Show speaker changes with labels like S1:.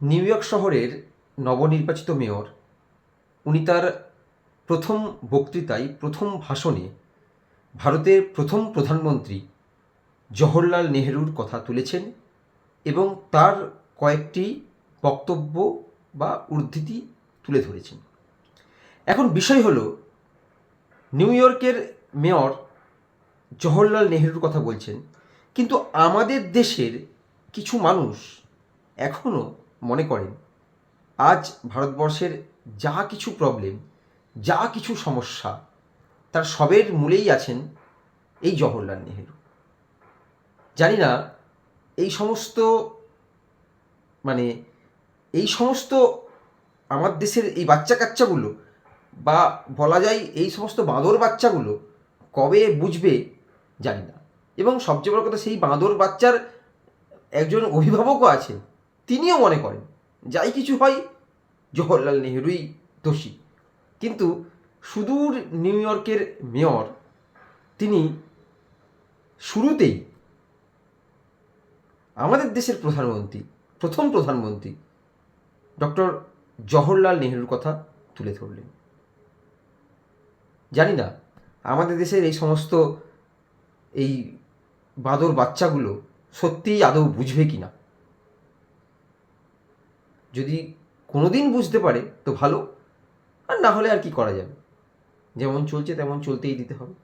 S1: New York শহরের নবনির্বাচিত mayor, উনি তার প্রথম বক্তৃতায়, প্রথম ভাষণে ভারতের প্রথম প্রধানমন্ত্রী জওহরলাল নেহেরুর কথা তুলেছেন এবং তার কয়েকটি বক্তব্য বা উদ্ধৃতি তুলে ধরেছেন। এখন বিষয় হলো, নিউ ইয়র্কের মেয়র জওহরলাল নেহেরুর কথা বলছেন, কিন্তু আমাদের দেশের কিছু মানুষ এখনও মনে করেন, আজ ভারতবর্ষের যা কিছু প্রবলেম যা কিছু সমস্যা, তার সবের মূলেই আছেন এই জওহরলাল নেহেরু। জানি না, এই সমস্ত মানে এই সমস্ত আমার দেশের এই বাচ্চা কাচ্চাগুলো বা বলা যায় এই সমস্ত বাঁদর বাচ্চাগুলো কবে বুঝবে জানি না। এবং সবচেয়ে বড় কথা, সেই বাঁদর বাচ্চার একজন অভিভাবকও আছেন। তিনিও মনে করেন, যাই কিছু হয়, জওহরলাল নেহেরুই দোষী। কিন্তু সুদূর নিউ ইয়র্কের মেয়র, তিনি শুরুতেই আমাদের দেশের প্রধানমন্ত্রী, প্রথম প্রধানমন্ত্রী ডক্টর জওহরলাল নেহেরুর কথা তুলে ধরলেন। জানি না, আমাদের দেশের এই সমস্ত এই বাঁদর বাচ্চাগুলো সত্যিই আদৌ বুঝবে কি না যদি কোনোদিন বুঝতে পারে, তো ভালো। আর না হলে আর কি করা যাবে? যেমন চলছে তেমন চলতেই দিতে হবে।